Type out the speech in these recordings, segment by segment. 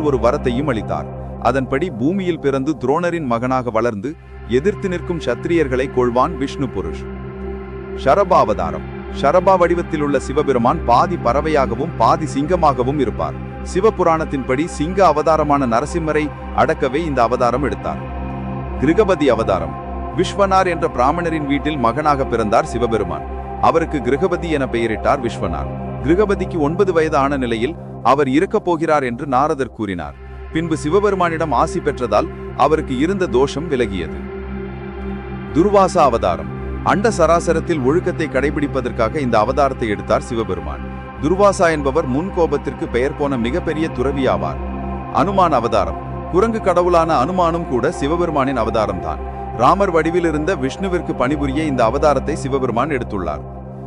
ஒரு வரத்தையும் அளித்தார். அதன்படி பூமியில் பிறந்து துரோணரின் மகனாக வளர்ந்து எதிர்த்து நிற்கும் சத்திரியர்களை கொள்வான் விஷ்ணு புருஷ். ஷரபாவதாரம். ஷரபா வடிவத்தில் உள்ள சிவபெருமான் பாதி பறவையாகவும் பாதி சிங்கமாகவும் இருப்பார். சிவபுராணத்தின்படி சிங்க அவதாரமான நரசிம்மரை அடக்கவே இந்த அவதாரம் எடுத்தார். கிருகபதி அவதாரம். விஸ்வனார் என்ற பிராமணரின் வீட்டில் மகனாக பிறந்தார் சிவபெருமான். அவருக்கு கிருகபதி என பெயரிட்டார் விஸ்வனார். கிருகபதிக்கு ஒன்பது வயது ஆன நிலையில் அவர் இருக்கப் போகிறார் என்று நாரதர் கூறினார். பின்பு சிவபெருமானிடம் ஆசி பெற்றதால் அவருக்கு இருந்த தோஷம் விலகியது. துர்வாசா அவதாரம். அண்ட சராசரத்தில் ஒழுக்கத்தை கடைபிடிப்பதற்காக இந்த அவதாரத்தை எடுத்தார் சிவபெருமான். துர்வாசா என்பவர் முன் கோபத்திற்கு பெயர் போன மிகப்பெரிய துறவி ஆவார் அனுமான் அவதாரம். குரங்கு கடவுளான அனுமானும் கூட சிவபெருமானின் அவதாரம்தான். ராமர் வடிவில் இருந்த விஷ்ணுவிற்கு பணிபுரிய இந்த அவதாரத்தை சிவபெருமான் எடுத்துள்ளார்.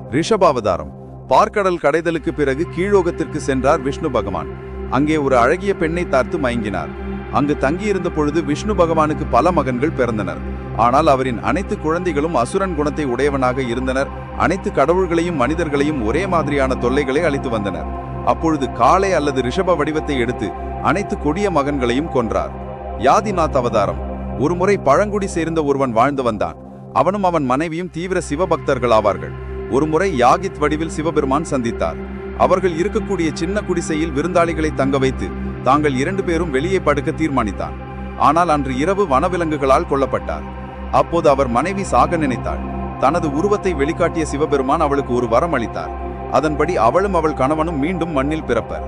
ரிஷப அவதாரம். பார்க்கடல் கடைதலுக்கு பிறகு கீழோகத்திற்கு சென்றார் விஷ்ணு பகவான். அங்கே ஒரு அழகிய பெண்ணை தார்த்து மயங்கினார். அங்கு தங்கியிருந்த பொழுது விஷ்ணு பகவானுக்கு பல மகன்கள் பிறந்தனர். ஆனால் அவரின் அனைத்து குழந்தைகளும் அசுரன் குணத்தை உடையவனாக இருந்தனர். அனைத்து கடவுள்களையும் மனிதர்களையும் ஒரே மாதிரியான தொல்லைகளை அளித்து வந்தனர். அப்பொழுது காளை அல்லது ரிஷப வடிவத்தை எடுத்து அனைத்து கொடிய மகன்களையும் கொன்றார். யாதிநாத் அவதாரம். ஒருமுறை பழங்குடி சேர்ந்த ஒருவன் வாழ்ந்து வந்தான். அவனும் அவன் மனைவியும் தீவிர சிவபக்தர்கள் ஆவார்கள் ஒருமுறை யாகித் வடிவில் சிவபெருமான் சந்தித்தார். அவர்கள் இருக்கக்கூடிய சின்ன குடிசையில் விருந்தாளிகளை தங்க வைத்து தாங்கள் இரண்டு பேரும் வெளியே படுக்க தீர்மானித்தான். ஆனால் அன்று இரவு வனவிலங்குகளால் கொல்லப்பட்டார். அப்போது அவர் மனைவி சாக நினைத்தாள். தனது உருவத்தை வெளிக்காட்டிய சிவபெருமான் அவளுக்கு ஒரு வரம் அளித்தார். அதன்படி அவளும் அவள் கணவனும் மீண்டும் மண்ணில் பிறப்பர்.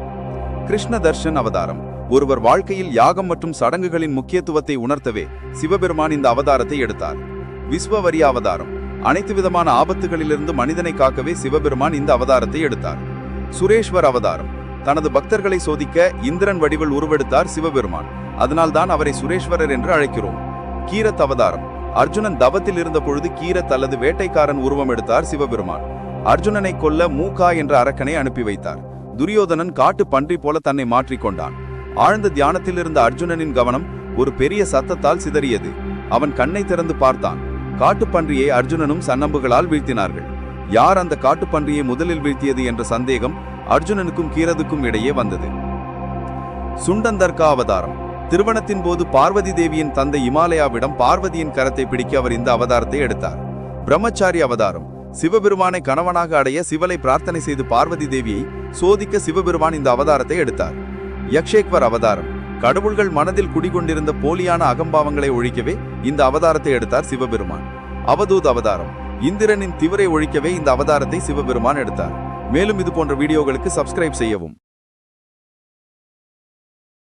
கிருஷ்ண தர்ஷன் அவதாரம். ஒருவர் வாழ்க்கையில் யாகம் மற்றும் சடங்குகளின் முக்கியத்துவத்தை உணர்த்தவே சிவபெருமான் இந்த அவதாரத்தை எடுத்தார். விஸ்வவரிய அவதாரம். அனைத்து விதமான ஆபத்துகளிலிருந்து மனிதனை காக்கவே சிவபெருமான் இந்த அவதாரத்தை எடுத்தார். சுரேஸ்வர் அவதாரம். தனது பக்தர்களை சோதிக்க இந்திரன் வடிவில் உருவெடுத்தார் சிவபெருமான். அதனால்தான் அவரை சுரேஸ்வரர் என்று அழைக்கிறோம். கீரத் அவதாரம். அர்ஜுனன் தவத்தில் இருந்த பொழுது கீரத் அல்லது வேட்டைக்காரன் உருவம் எடுத்தார் சிவபெருமான். அர்ஜுனனை கொல்ல மூகா என்ற அரக்கனை அனுப்பி வைத்தார். துரியோதனன் காட்டு பன்றி போல தன்னை மாற்றிக்கொண்டான் ஆழ்ந்த தியானத்தில் இருந்த அர்ஜுனனின் கவனம் ஒரு பெரிய சத்தத்தால் சிதறியது. அவன் கண்ணை திறந்து பார்த்தான். காட்டுப்பன்றியை அர்ஜுனனும் சன்னம்புகளால் வீழ்த்தினார்கள். யார் அந்த காட்டுப்பன்றியை முதலில் வீழ்த்தியது என்ற சந்தேகம் அர்ஜுனனுக்கும் கீரதுக்கும் இடையே வந்தது. சுண்டந்தர்கா அவதாரம் திருமணத்தின் போது பார்வதி தேவியின் தந்தை இமாலயாவிடம் பார்வதியின் கரத்தை பிடிக்க அவர் இந்த அவதாரத்தை எடுத்தார். பிரம்மச்சாரி அவதாரம். சிவபெருமானை கணவனாக அடைய சிவலை பிரார்த்தனை செய்து பார்வதி தேவியை சோதிக்க சிவபெருமான் இந்த அவதாரத்தை எடுத்தார். யக்ஷேக்வர் அவதாரம். கடவுள்கள் மனதில் குடிகொண்டிருந்த போலியான அகம்பாவங்களை ஒழிக்கவே இந்த அவதாரத்தை எடுத்தார் சிவபெருமான். அவதூத் அவதாரம். இந்திரனின் திவரை ஒழிக்கவே இந்த அவதாரத்தை சிவபெருமான் எடுத்தார். மேலும் இது போன்ற வீடியோகளுக்கு சப்ஸ்கிரைப் செய்யவும்.